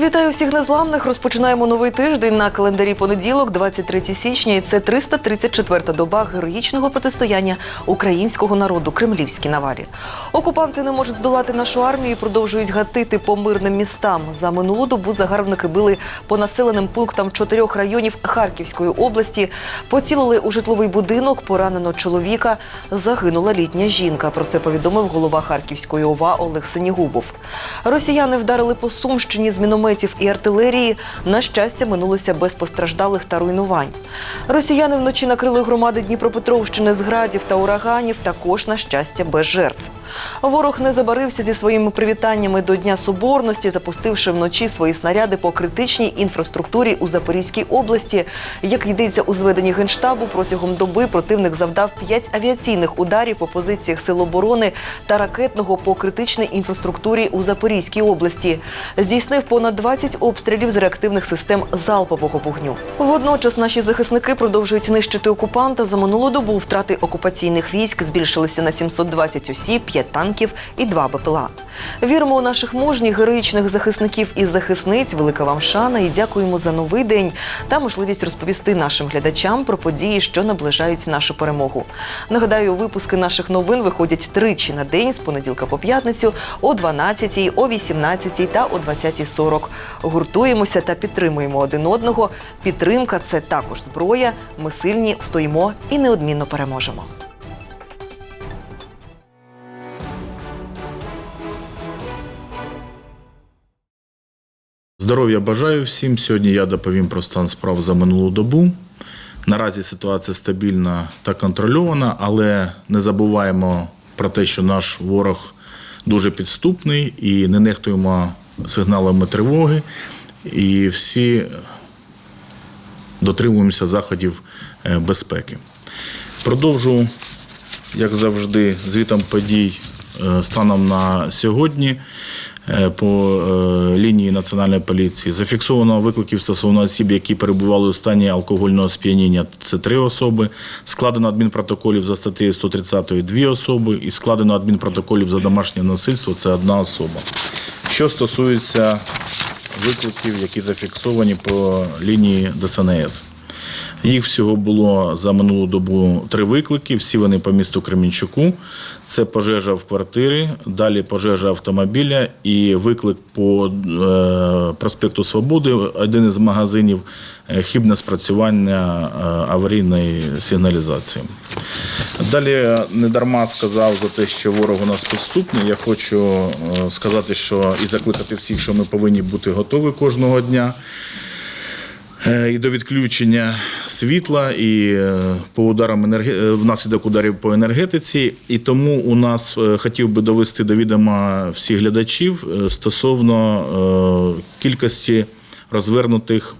Вітаю всіх незламних. Розпочинаємо новий тиждень на календарі понеділок, 23 січня. І це 334-та доба героїчного протистояння українського народу кремлівській навалі. Окупанти не можуть здолати нашу армію і продовжують гатити по мирним містам. За минулу добу загарбники били по населеним пунктам чотирьох районів Харківської області. Поцілили у житловий будинок, поранено чоловіка. Загинула літня жінка. Про це повідомив голова Харківської ОВА Олег Синігубов. Росіяни вдарили по Сумщині з мінометів і артилерії. На щастя, минулося без постраждалих та руйнувань. Росіяни вночі накрили громади Дніпропетровщини з градів та ураганів. Також, на щастя, без жертв. Ворог не забарився зі своїми привітаннями до Дня Соборності, запустивши вночі свої снаряди по критичній інфраструктурі у Запорізькій області. Як йдеться у зведенні генштабу, протягом доби противник завдав п'ять авіаційних ударів по позиціях сил оборони та ракетного по критичній інфраструктурі у Запорізькій області. Здійснив понад 20 обстрілів з реактивних систем залпового вогню. Водночас наші захисники продовжують нищити окупанта. За минулу добу втрати окупаційних військ збільшилися на 720 осіб, 5 танків і 2 БПЛА. Віримо у наших мужніх героїчних захисників і захисниць. Велика вам шана і дякуємо за новий день та можливість розповісти нашим глядачам про події, що наближають нашу перемогу. Нагадаю, випуски наших новин виходять тричі на день з понеділка по п'ятницю о 12, о 18 та о 20.40. Гуртуємося та підтримуємо один одного. Підтримка це також зброя. Ми сильні, стоїмо і неодмінно переможемо. Здоров'я бажаю всім. Сьогодні я доповім про стан справ за минулу добу. Наразі ситуація стабільна та контрольована, але не забуваємо про те, що наш ворог дуже підступний і не нехтуємо сигналами тривоги. І всі дотримуємося заходів е, безпеки. Продовжу, як завжди, звітом подій е, станом на сьогодні. Е, По е, лінії національної поліції зафіксовано викликів стосовно осіб, які перебували у стані алкогольного сп'яніння. Це три особи. Складено адмінпротоколів за статтею 130 дві особи, і складено адмінпротоколів за домашнє насильство це одна особа. Що стосується викликів, які зафіксовані по лінії ДСНС. Їх всього було за минулу добу три виклики. Всі вони по місту Кремінчуку. Це пожежа в квартирі, далі пожежа автомобіля і виклик по е, проспекту Свободи, один із магазинів, е, хібне спрацювання е, аварійної сигналізації. Далі е, не дарма сказав за те, що ворог у нас підступний. Я хочу сказати, що і закликати всіх, що ми повинні бути готові кожного дня. Е, І до відключення світла, і е, по ударам енерге... внаслідок ударів по енергетиці. І тому у нас е, хотів би довести до відома всіх глядачів стосовно кількості розвернутих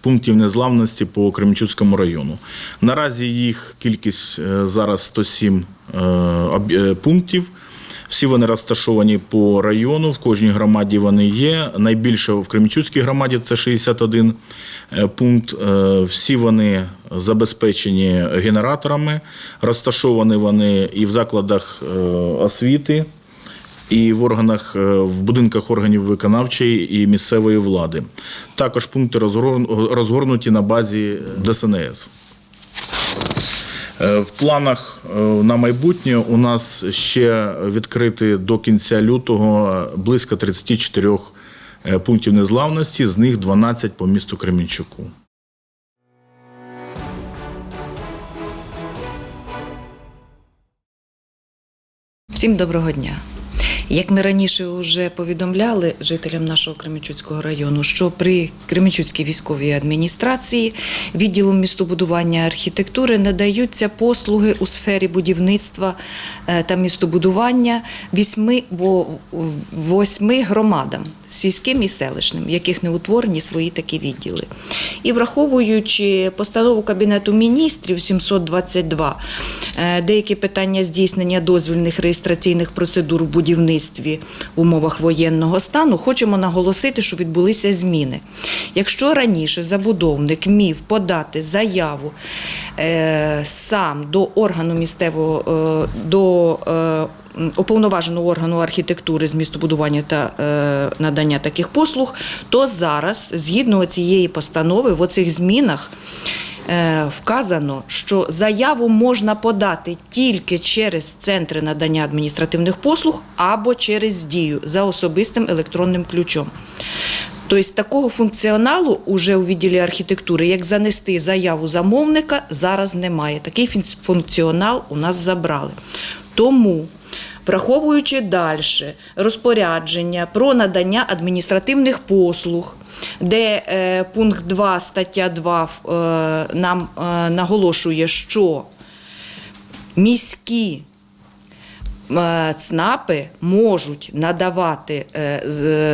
пунктів незламності по Кременчуцькому району. Наразі їх кількість зараз 107 е, е, пунктів. Всі вони розташовані по району, в кожній громаді вони є. Найбільше в Кремчуцькій громаді це 61 е, пункт. Е, Всі вони забезпечені генераторами, розташовані вони і в закладах е, освіти, і в органах в будинках органів виконавчої і місцевої влади. Також пункти розгор- розгорнуті на базі ДСНС. Е, В планах е, на майбутнє у нас ще відкрити до кінця лютого близько 34 е, пунктів незглавності, з них 12 по місту Кремінчуку. Всім доброго дня. Як ми раніше вже повідомляли жителям нашого Кременчуцького району, що при Кременчуцькій військовій адміністрації відділом містобудування архітектури надаються послуги у сфері будівництва е, та містобудування вісьми, во- восьми громадам, сільським і селищним, в яких не утворені свої такі відділи. І враховуючи постанову Кабінету міністрів 722, е, деякі питання здійснення дозвільних реєстраційних процедур в будівництві в умовах воєнного стану, хочемо наголосити, що відбулися зміни. Якщо раніше забудовник міг подати заяву е, сам до органу місцевого е, до е, уповноваженого органу архітектури з містобудування та е, надання таких послуг, то зараз, згідно цієї постанови, в оцих змінах е, вказано, що заяву можна подати тільки через центри надання адміністративних послуг або через дію за особистим електронним ключом. Тобто такого функціоналу уже у відділі архітектури, як занести заяву замовника, зараз немає. Такий функціонал у нас забрали. Тому, враховуючи далі розпорядження про надання адміністративних послуг, де е, пункт 2 стаття 2 е, нам е, наголошує, що міські ЦНАПи можуть надавати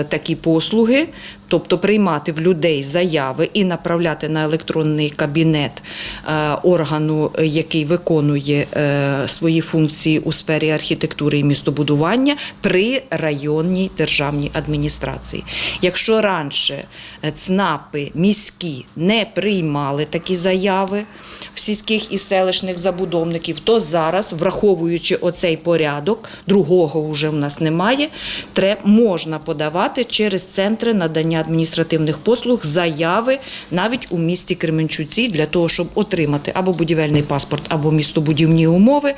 такі послуги, тобто приймати в людей заяви і направляти на електронний кабінет е, органу, який виконує е, свої функції у сфері архітектури і містобудування при районній державній адміністрації. Якщо раніше е, ЦНАПи міські не приймали такі заяви в сільських і селищних забудовників, то зараз, враховуючи оцей порядок, другого вже в нас немає, можна подавати через центри надання адміністративних послуг заяви навіть у місті Кременчуці для того, щоб отримати або будівельний паспорт, або містобудівні умови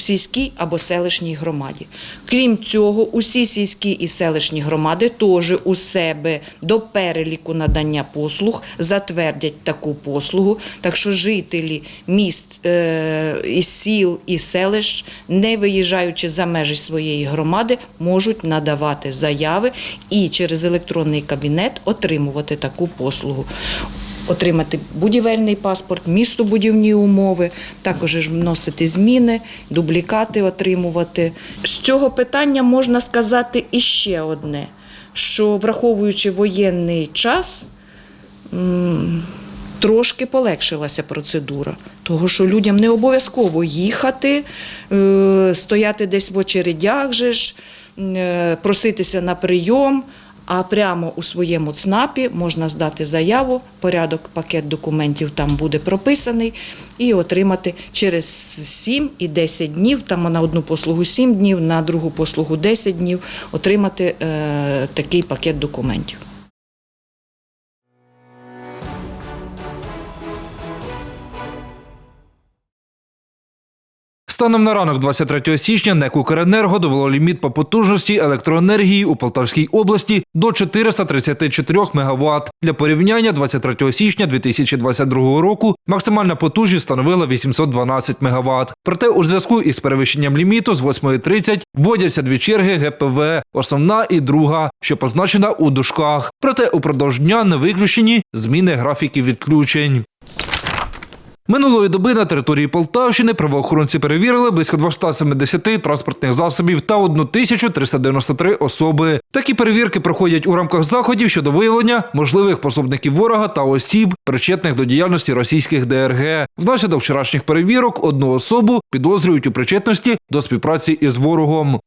в сільській або селищній громаді. Крім цього, усі сільські і селищні громади теж у себе до переліку надання послуг затвердять таку послугу. Так що жителі міст е, і сіл і селищ, не виїжджаючи за межі своєї громади, можуть надавати заяви і через електронний кабінет отримувати таку послугу отримати будівельний паспорт, містобудівні умови, також вносити зміни, дублікати отримувати. З цього питання можна сказати іще одне, що враховуючи воєнний час, трошки полегшилася процедура, того що людям не обов'язково їхати, е, стояти десь в очередях, же ж, е, проситися на прийом. А прямо у своєму ЦНАПі можна здати заяву, порядок, пакет документів там буде прописаний, і отримати через 7 і 10 днів, там на одну послугу 7 днів, на другу послугу 10 днів, отримати е, такий пакет документів. Станом на ранок 23 січня НЕК «Укренерго» довело ліміт по потужності електроенергії у Полтавській області до 434 МВт. Для порівняння 23 січня 2022 року максимальна потужність становила 812 МВт. Проте у зв'язку із перевищенням ліміту з 8.30 вводяться дві черги ГПВ, основна і друга, що позначена у дужках. Проте упродовж дня не виключені зміни графіків відключень. Минулої доби на території Полтавщини правоохоронці перевірили близько 270 транспортних засобів та 1393 особи. Такі перевірки проходять у рамках заходів щодо виявлення можливих пособників ворога та осіб, причетних до діяльності російських ДРГ. Внаслідок вчорашніх перевірок одну особу підозрюють у причетності до співпраці із ворогом.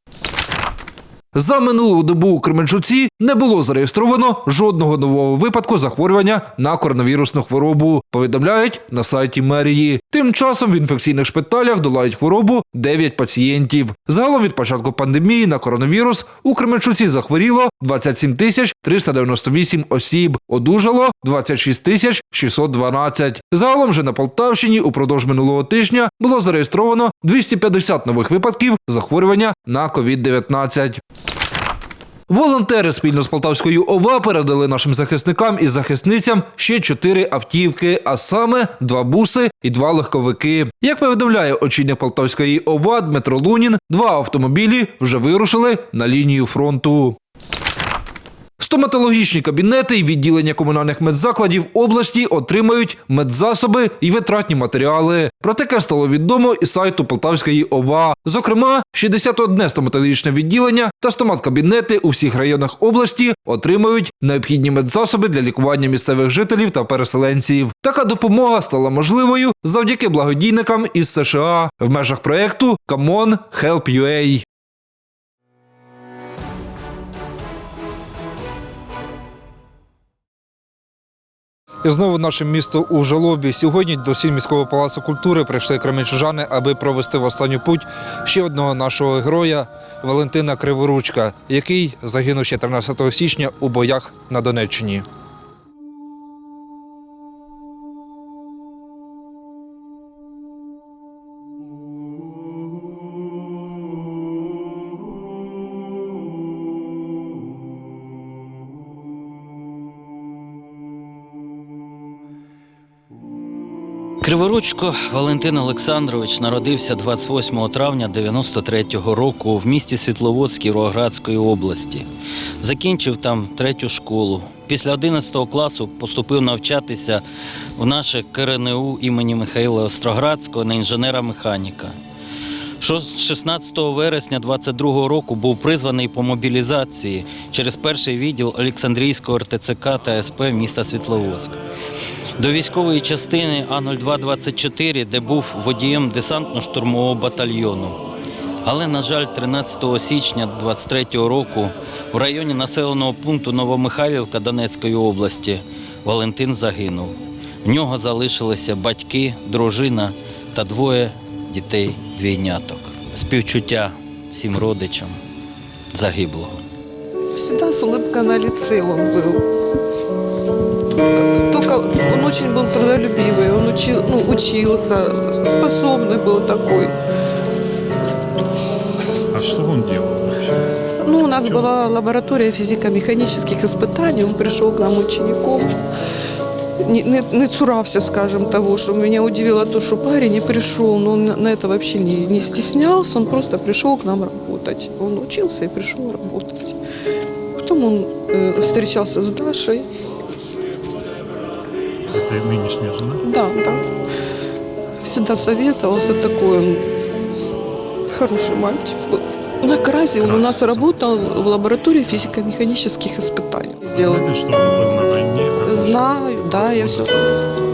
За минулу добу у Кременчуці не було зареєстровано жодного нового випадку захворювання на коронавірусну хворобу. Повідомляють на сайті мерії. Тим часом в інфекційних шпиталях долають хворобу 9 пацієнтів. Загалом від початку пандемії на коронавірус у Кременчуці захворіло 27 тисяч 398 осіб. Одужало 26 тисяч 612. Загалом же на Полтавщині упродовж минулого тижня було зареєстровано 250 нових випадків захворювання на COVID-19. Волонтери спільно з Полтавською ОВА передали нашим захисникам і захисницям ще чотири автівки, а саме два буси і два легковики. Як повідомляє очільник Полтавської ОВА Дмитро Лунін, два автомобілі вже вирушили на лінію фронту. Стоматологічні кабінети і відділення комунальних медзакладів області отримають медзасоби і витратні матеріали. Про таке стало відомо і сайту Полтавської ОВА. Зокрема, 61 стоматологічне відділення та стоматкабінети у всіх районах області отримають необхідні медзасоби для лікування місцевих жителів та переселенців. Така допомога стала можливою завдяки благодійникам із США в межах проекту Камон Help UA. І знову наше місто у жалобі. Сьогодні до стін міського палацу культури прийшли кременчужани, аби провести в останню путь ще одного нашого героя Валентина Криворучка, який загинув ще 13 січня у боях на Донеччині. Криворучко Валентин Олександрович народився 28 травня 93-го року в місті Світловодськ Кіровоградської області. Закінчив там третю школу. Після 11 класу поступив навчатися в наше КРНУ імені Михайла Остроградського на інженера-механіка. Шо- 16 вересня 22-го року був призваний по мобілізації через перший відділ Олександрійського РТЦК та СП міста Світловодськ до військової частини А0224, де був водієм десантно-штурмового батальйону. Але, на жаль, 13 січня 23 року в районі населеного пункту Новомихайлівка Донецької області Валентин загинув. В нього залишилися батьки, дружина та двоє дітей двійняток. Співчуття всім родичам загиблого. Всегда с улыбкой на лице он. Только он очень был трудолюбивый, он учил, ну, учился, способный был такой. А что он делал вообще? Ну, у нас была лаборатория физико-механических испытаний, он пришел к нам учеником. Не, не, не цурався, скажем, того, что меня удивило то, что парень не пришел, но он на- на это вообще не, не стеснялся, он просто пришел к нам работать. Он учился и пришел работать. Потом он э, встречался с Дашей, Это нынешняя жена? Да, да. Всегда советовался такой он хороший мальчик был. На Кразе он у нас работал в лаборатории физико-механических испытаний. Сделал. Знаете, что он был на войне? Знаю, да, я все.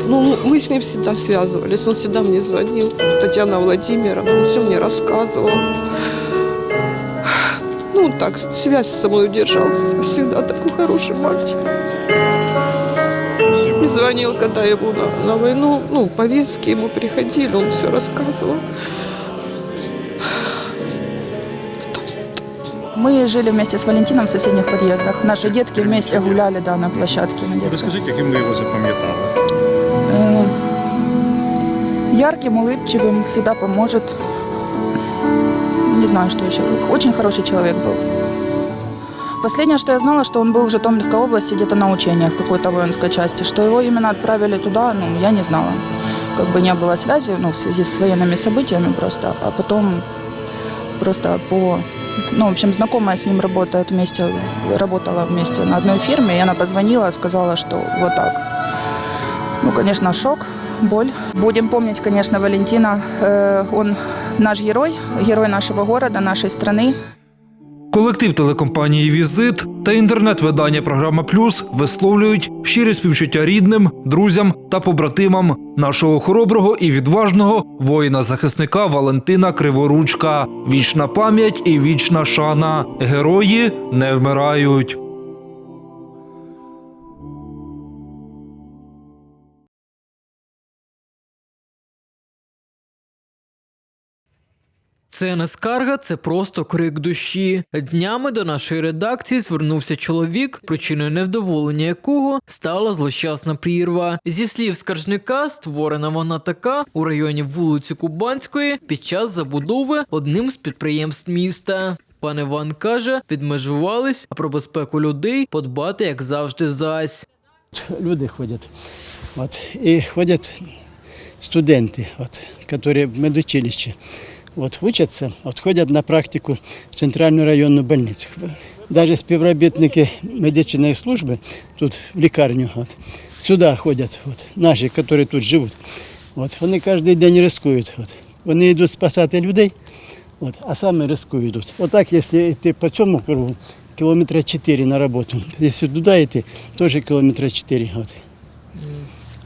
Ну, мы с ним всегда связывались, он всегда мне звонил, Татьяна Владимировна, он все мне рассказывал. Ну, так, связь со мной держался, всегда такой хороший мальчик. Звонил, когда ему на, на войну, ну, повестки ему приходили, он все рассказывал. Мы жили вместе с Валентином в соседних подъездах. Наши детки вместе гуляли да, на площадке на детской. Яким ви його запам'ятали? Ярким, улыбчивым, всегда поможет. Не знаю, что еще. Очень хороший человек был. Последнее, что я знала, что он был в Житомирской области где-то на учениях в какой-то воинской части. Что его именно отправили туда, ну, я не знала. Как бы не было связи, ну, в связи с военными событиями просто. А потом просто по... Ну, в общем, знакомая с ним работает вместе, работала вместе на одной фирме, и она позвонила, сказала, что вот так. Ну, конечно, шок, боль. Будем помнить, конечно, Валентина. Э, Он наш герой, герой нашего города, нашей страны. Колектив телекомпанії Візит та інтернет-видання Програма Плюс висловлюють щире співчуття рідним, друзям та побратимам нашого хороброго і відважного воїна-захисника Валентина Криворучка. Вічна пам'ять і вічна шана. Герої не вмирають. Це не скарга, це просто крик душі. Днями до нашої редакції звернувся чоловік, причиною невдоволення якого стала злощасна прірва. Зі слів скаржника, створена вона така у районі вулиці Кубанської під час забудови одним з підприємств міста. Пан Іван каже, відмежувались, а про безпеку людей подбати як завжди зась. люди ходять. От. І ходять студенти, от, які в медучилищі. От, вчаться, от, ходять на практику в центральну районну больницю. Навіть співробітники медичної служби тут в лікарню от, сюди ходять, от, наші, які тут живуть. От, вони кожен день ризикують. От. Вони йдуть спасати людей, от, а самі ризикують. Тут. Отак, якщо йти по цьому кругу, кілометра 4 на роботу. Якщо туди йти, теж кілометра 4. От.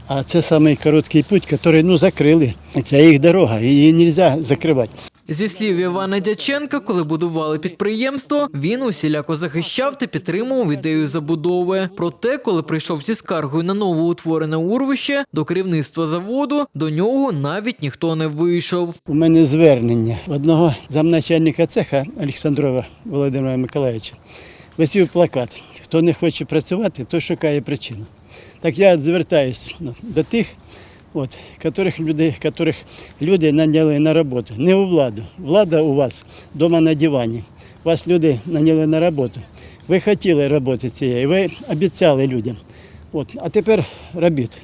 А це самий короткий путь, який ну, закрили. Це їх дорога, її не можна закривати. Зі слів Івана Дяченка, коли будували підприємство, він усіляко захищав та підтримував ідею забудови. Проте, коли прийшов зі скаргою на новоутворене урвище до керівництва заводу, до нього навіть ніхто не вийшов. У мене звернення одного замначальника цеха Олександрова Володимира Миколаївича. Висів плакат. Хто не хоче працювати, той шукає причину. Так я звертаюся до тих, от, которых люди, которых люди наняли на роботу. Не у владу. Влада у вас вдома на дивані. Вас люди наняли на роботу. Ви хотіли роботи цієї, ви обіцяли людям. От, а тепер робіть,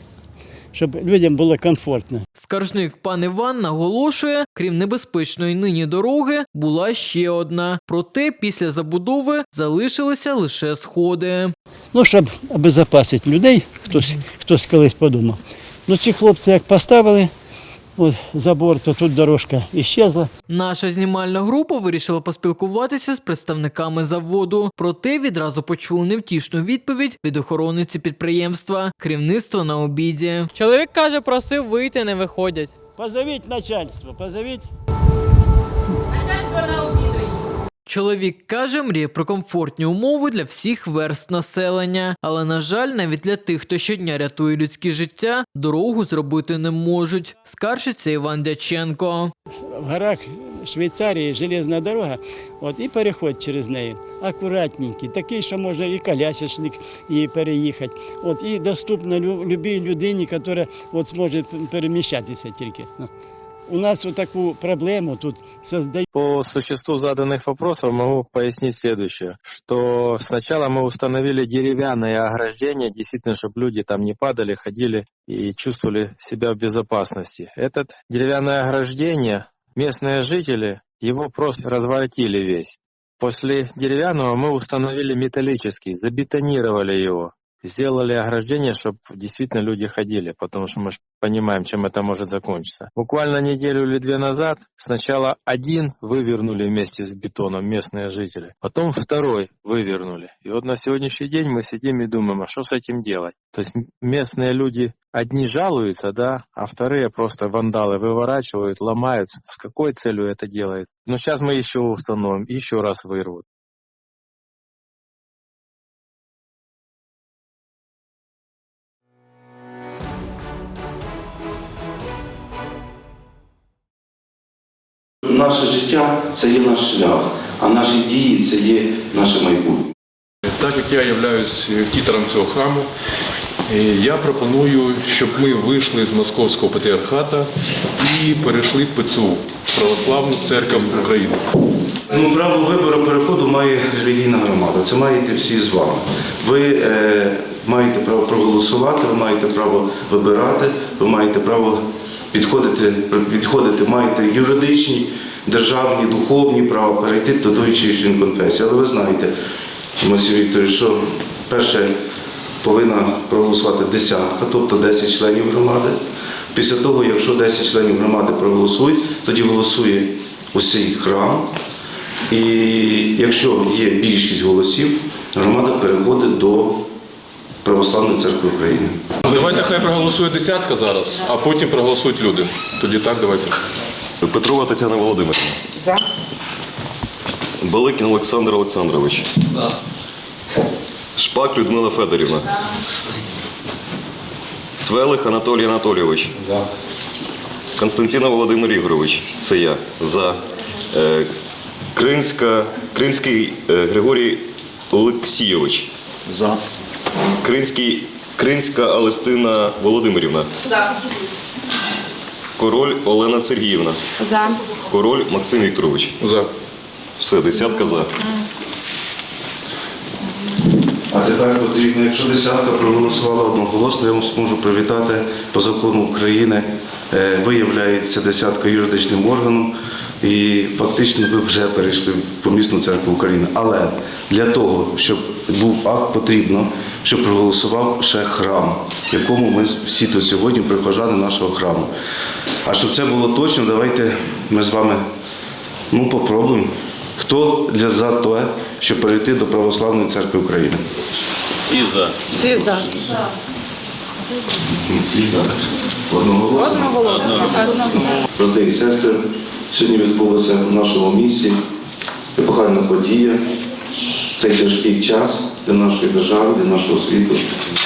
щоб людям було комфортно. Скаржник пан Іван наголошує, крім небезпечної нині дороги, була ще одна. Проте після забудови залишилися лише сходи. Ну, щоб обезопасити людей, хтось, хтось колись подумав. Ну, ці хлопці як поставили от, забор, то тут дорожка іщезла. Наша знімальна група вирішила поспілкуватися з представниками заводу. Проте відразу почули невтішну відповідь від охоронниці підприємства. Керівництво на обіді. Чоловік каже, просив вийти, не виходять. Позовіть начальство, позовіть. Чоловік каже, мріє про комфортні умови для всіх верств населення. Але, на жаль, навіть для тих, хто щодня рятує людське життя, дорогу зробити не можуть. Скаржиться Іван Дяченко. В горах Швейцарії железна дорога, от, і переход через неї. Акуратненький, такий, що може і колясочник і переїхати. От, і доступно любій людині, яка от, зможе переміщатися тільки. У нас таку проблему тут создають. По существу заданных вопросов могу пояснить следующее, что сначала мы установили деревянное ограждение, действительно, чтобы люди там не падали, ходили и чувствовали себя в безопасности. Это деревянное ограждение, местные жители его просто разворотили весь. После деревянного мы установили металлический, забетонировали его. Сделали ограждение, чтобы действительно люди ходили, потому что мы ж понимаем, чем это может закончиться. Буквально неделю или две назад сначала один вывернули вместе с бетоном местные жители, потом второй вывернули. И вот на сегодняшний день мы сидим и думаем, а что с этим делать? То есть местные люди одни жалуются, да, а вторые просто вандалы выворачивают, ломают. С какой целью это делают? Но сейчас мы еще установим, еще раз вырвут. Наше життя це є наш шлях, а наші дії це є наше майбутнє. Так як я являюсь тітером цього храму, е, я пропоную, щоб ми вийшли з Московського патріархата і перейшли в ПЦУ Православну церкву України. Ну, право вибору переходу має релігійна громада. Це маєте всі з вами. Ви е, маєте право проголосувати, ви маєте право вибирати, ви маєте право підходити, відходити, маєте юридичні, державні, духовні права перейти до тої чи іншої конфесії. Але ви знаєте, Мосі Вікторович, що перше повинна проголосувати десятка, тобто 10 членів громади. Після того, якщо 10 членів громади проголосують, тоді голосує усій храм. І якщо є більшість голосів, громада переходить до Православної церкви України. Давайте хай проголосує десятка зараз, а потім проголосують люди. Тоді так давайте. Петрова Тетяна Володимирівна. За. Баликін Олександр Олександрович. За. Шпак Людмила Федорівна. Цвелих Анатолій Анатолійович. За. Константина Володимир Ігорович. Це я. За. Е, Кринська, Кринський е, Григорій Олексійович. За. Кринський, Кринська Алевтина Володимирівна. За. Король Олена Сергіївна. За. Король Максим Вікторович. За. Все, десятка за. А тепер потрібно, якщо десятка проголосувала одноголосно, я вам можу привітати по закону України. Виявляється десятка юридичним органом, і фактично ви вже перейшли в помісну церкву України. Але для того, щоб був акт, потрібно, щоб проголосував ще храм, в якому ми всі тут сьогодні прихожани нашого храму. А щоб це було точно, давайте ми з вами ну, попробуємо. Хто для за те, щоб перейти до Православної церкви України? Всі за. Всі за. Всі за. Одноголосно. Одноголосно. Брати і сестри, Сьогодні відбулася в нашому місті епохальна подія. Цей тяжкий час для нашої держави, для нашого світу,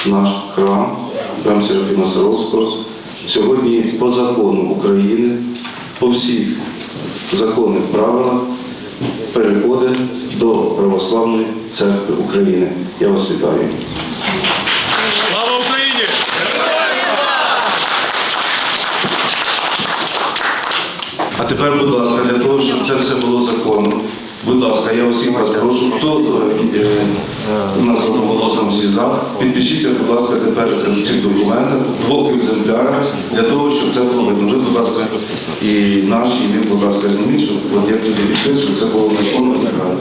наш храм, храм Серафіма Саровського. Сьогодні по закону України, по всіх законних правилах переходить до Православної церкви України. Я вас вітаю. А тепер, будь ласка, для того, щоб це все було законно. Будь ласка, я усіх вас прошу, хто е, е, у нас одноголосно всі за, підпишіться, будь ласка, тепер в цих документах, двох екземплярах, для того, щоб це було видно. Вже, будь ласка, і наш, і ви, будь ласка, зніміть, щоб от як тоді підписую, це було законно і правильно.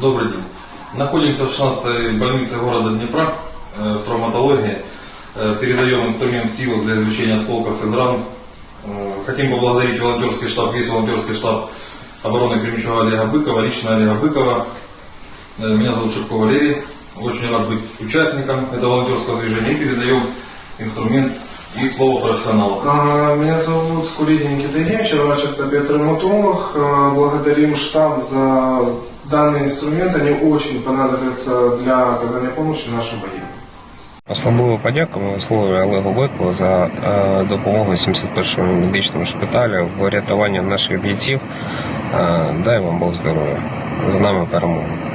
Добрый день. Находимся в 16-й больнице города Днепра э, в травматологии. Э, Передаем инструмент стилус для извлечения осколков из ран. Э, Хотим поблагодарить волонтерский штаб, весь волонтерский штаб обороны Кремичева Олега Быкова, лично Олега Быкова. Меня зовут Шипко Валерий. Очень рад быть участником этого волонтерского движения. И передаем инструмент и слово профессионалу. А, Меня зовут Скуридин Никита врач-ортопед-травматолог. А, Благодарим штаб за данный инструменты, Они очень понадобятся для оказания помощи нашим военным. Особливо подяку ми висловлюємо Олегу Бойкову за е, допомогу 71-му медичному шпиталю в рятуванні наших бійців. Е, дай вам Бог здоров'я. За нами перемога.